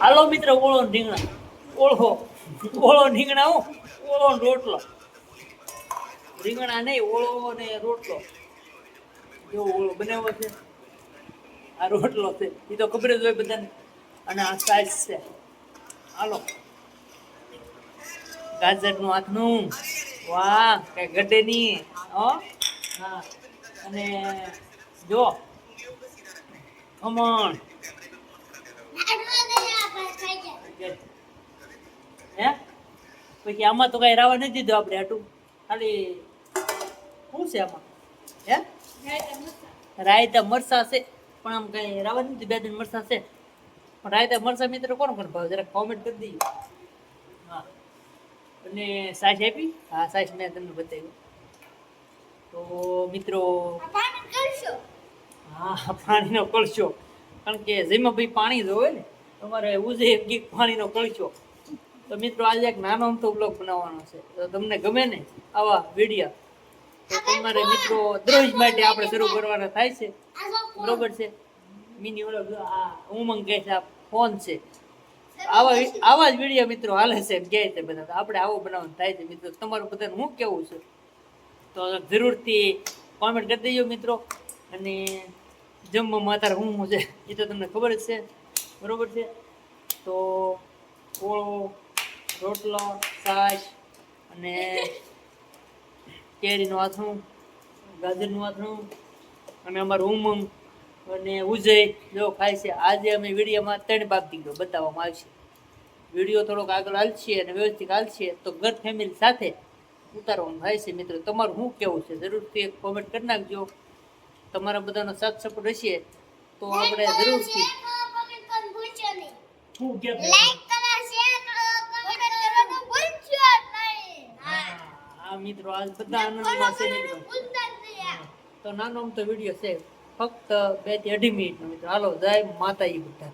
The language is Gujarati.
હાલો મિત્ર, ઓળો ને રીંગણા. ઓળો. રીંગણા હું? ઓળો રોટલો. રીંગણા નહીં, ઓળો ને રોટલો. જો ઓળો બનાવ્યો છે. આ રોટલો છે. એ તો ખબર જ હોય બધાને. અને આ સાઈઝ છે. હાલો. ગાજરનું હાથનું વાહ, કઈ ઘટે નહીં. હો? હા. અને જો. ખમણ. હે? પછી આમાં તો કઈ રાવા નથી દીધું આપણે આટું ખાલી શું છે આમાં? હે? રાયતા મરસા છે. પણ આમ કઈ રાવા નથી બે દિન મરસા છે. પણ રાયતા મરસા મિત્રો કોણ કોણ ભાવ? જરા કોમેન્ટ કરી દઈએ. હા. અને સાસ આપી? હા સાસ મેં તમને બતાવ્યું. તો મિત્રો હા પાણીનો કળશો કારણ કે જેમાં ભાઈ પાણી જોવે ને તમારે ઉજે ગીક પાણીનો કળશો. તો મિત્રો, આજે એક નાનો અમથો બ્લોગ બનાવવાનો છે. તો તમને ગમે ને આવા વિડીયા, તો તમારે મિત્રો દરરોજ માટે આપણે શરૂ કરવાના થાય છે. બરોબર છે? મિની ઓલો આ ઉમંગ કહે છે, આ ફોન છે. આવા આવા જ વીડિયો મિત્રો હાલે છે કહે છે બધા. આપણે આવો બનાવવાનું થાય છે મિત્રો. તમારું બધાને હું કેવું છે? તો જરૂરથી કોમેન્ટ કરી દેજો મિત્રો. અને જમવામાં અત્યારે હું છે, એ તો તમને ખબર જ છે. બરોબર છે? તો ઓળો રોટલો, છાશ અને કેરીનું આથણું, ગાજરનું આથણું અને અમારું ઉમંગ અને ઉજય જો ખાય છે. આજે અમે વિડીયોમાં ત્રણ ભાગ દીધો, બતાવવામાં આવશે. વીડિયો થોડોક આગળ હાલશે અને વ્યવસ્થિત હાલશે, તો ઘર ફેમિલી સાથે ઉતારવાનું થાય છે. મિત્રો, તમારું શું કેવું છે? જરૂરથી એક કોમેન્ટ કરી નાખજો. તમારા બધાનો સાથ સપોર્ટ હશે, તો આપણે જરૂરથી શું નહીં. આ મિત્રો આજ બધા આનંદમાં છે મિત્રો તો નાનો આમ તો વીડિયો છે ફક્ત બેથી અઢી મિનિટનો મિત્રો. હાલો જય માતાજી બધા.